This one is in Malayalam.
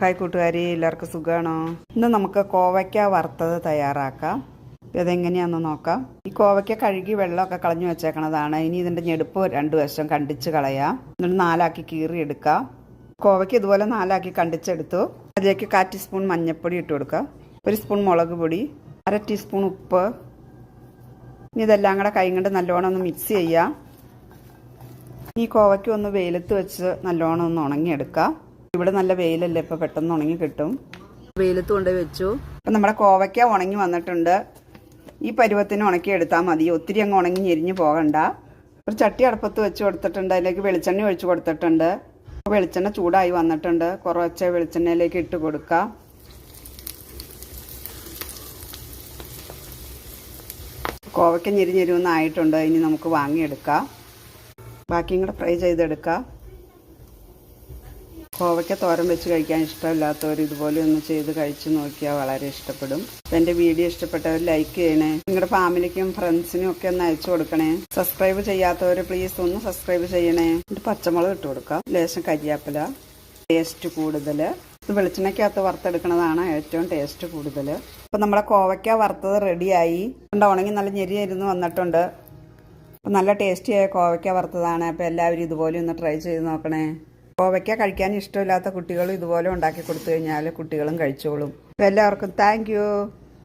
ഹായ് കൂട്ടുകാരി എല്ലാവർക്കും സുഖമാണോ ഇന്ന് നമുക്ക് കോവയ്ക്ക വറുത്തത് തയ്യാറാക്കാം. ഇതെങ്ങനെയാണെന്ന് നോക്കാം. ഈ കോവയ്ക്ക കഴുകി വെള്ളമൊക്കെ കളഞ്ഞു വെച്ചേക്കണതാണ്. ഇനി ഇതിന്റെ ഞെടുപ്പ് രണ്ട് വശം കണ്ടിച്ച് കളയാം. എന്നിട്ട് നാലാക്കി കീറി എടുക്കാം. കോവയ്ക്ക ഇതുപോലെ നാലാക്കി കണ്ടിച്ചെടുത്തു. അതിലേക്ക് കാ ടീസ്പൂൺ മഞ്ഞൾപ്പൊടി ഇട്ട് കൊടുക്കാം. ഒരു സ്പൂൺ മുളക് പൊടി അര ടീസ്പൂൺ ഉപ്പ്. ഇനി ഇതെല്ലാം കൂടെ കൈ കൊണ്ട് നല്ലോണം ഒന്ന് മിക്സ് ചെയ്യാം. ഈ കോവയ്ക്ക ഒന്ന് വെയിലത്ത് വെച്ച് നല്ലോണം ഒന്ന് ഉണങ്ങിയെടുക്കാം. ഇവിടെ നല്ല വെയിലല്ലേ ഇപ്പൊ പെട്ടെന്ന് ഉണങ്ങി കിട്ടും. വെയിലത്ത് കൊണ്ട് വെച്ചു. അപ്പം നമ്മുടെ കോവയ്ക്ക ഉണങ്ങി വന്നിട്ടുണ്ട്. ഈ പരുവത്തിന് ഉണക്കി എടുത്താൽ മതി. ഒത്തിരി അങ്ങ് ഉണങ്ങി ഞെരിഞ്ഞ് പോകണ്ട. ഒരു ചട്ടി അടുപ്പത്ത് വെച്ച് കൊടുത്തിട്ടുണ്ട്. അതിലേക്ക് വെളിച്ചെണ്ണ ഒഴിച്ച് കൊടുത്തിട്ടുണ്ട്. വെളിച്ചെണ്ണ ചൂടായി വന്നിട്ടുണ്ട്. കുറച്ച് വെളിച്ചെണ്ണയിലേക്ക് ഇട്ട് കൊടുക്കുക കോവയ്ക്ക ഞെരി ഞെരുവെന്നായിട്ടുണ്ട് ഇനി നമുക്ക് വാങ്ങിയെടുക്കാം. ബാക്കിയും കൂടെ ഫ്രൈ ചെയ്തെടുക്കാം. കോവയ്ക്ക തോരൻ വെച്ച് കഴിക്കാൻ ഇഷ്ടമില്ലാത്തവർ ഇതുപോലെ ഒന്ന് ചെയ്ത് കഴിച്ച് നോക്കിയാൽ വളരെ ഇഷ്ടപ്പെടും. അപ്പം എന്റെ വീഡിയോ ഇഷ്ടപ്പെട്ടവർ ലൈക്ക് ചെയ്യണേ. നിങ്ങളുടെ ഫാമിലിക്കും ഫ്രണ്ട്സിനും ഒക്കെ ഒന്ന് അയച്ചു കൊടുക്കണേ. സബ്സ്ക്രൈബ് ചെയ്യാത്തവർ പ്ലീസ് ഒന്ന് സബ്സ്ക്രൈബ് ചെയ്യണേ. എന്നിട്ട് പച്ചമുളക് ഇട്ട് കൊടുക്കാം. ലേശം കരിയാപ്പില ടേസ്റ്റ് കൂടുതൽ ഇത് വെളിച്ചെണ്ണയ്ക്കകത്ത് വറുത്തെടുക്കുന്നതാണ് ഏറ്റവും ടേസ്റ്റ് കൂടുതൽ അപ്പം നമ്മുടെ കോവയ്ക്ക വറുത്തത് റെഡിയായി ഉണ്ട് ഉണങ്ങി നല്ല ഞെരിയായിരുന്നു വന്നിട്ടുണ്ട്. അപ്പം നല്ല ടേസ്റ്റിയായ കോവയ്ക്ക വറുത്തതാണ്. അപ്പോൾ എല്ലാവരും ഇതുപോലെ ഒന്ന് ട്രൈ ചെയ്ത് നോക്കണേ. കോവയ്ക്ക കഴിക്കാൻ ഇഷ്ടമില്ലാത്ത കുട്ടികളും ഇതുപോലെ ഉണ്ടാക്കി കൊടുത്തു കഴിഞ്ഞാൽ കുട്ടികളും കഴിച്ചോളും. എല്ലാവർക്കും താങ്ക്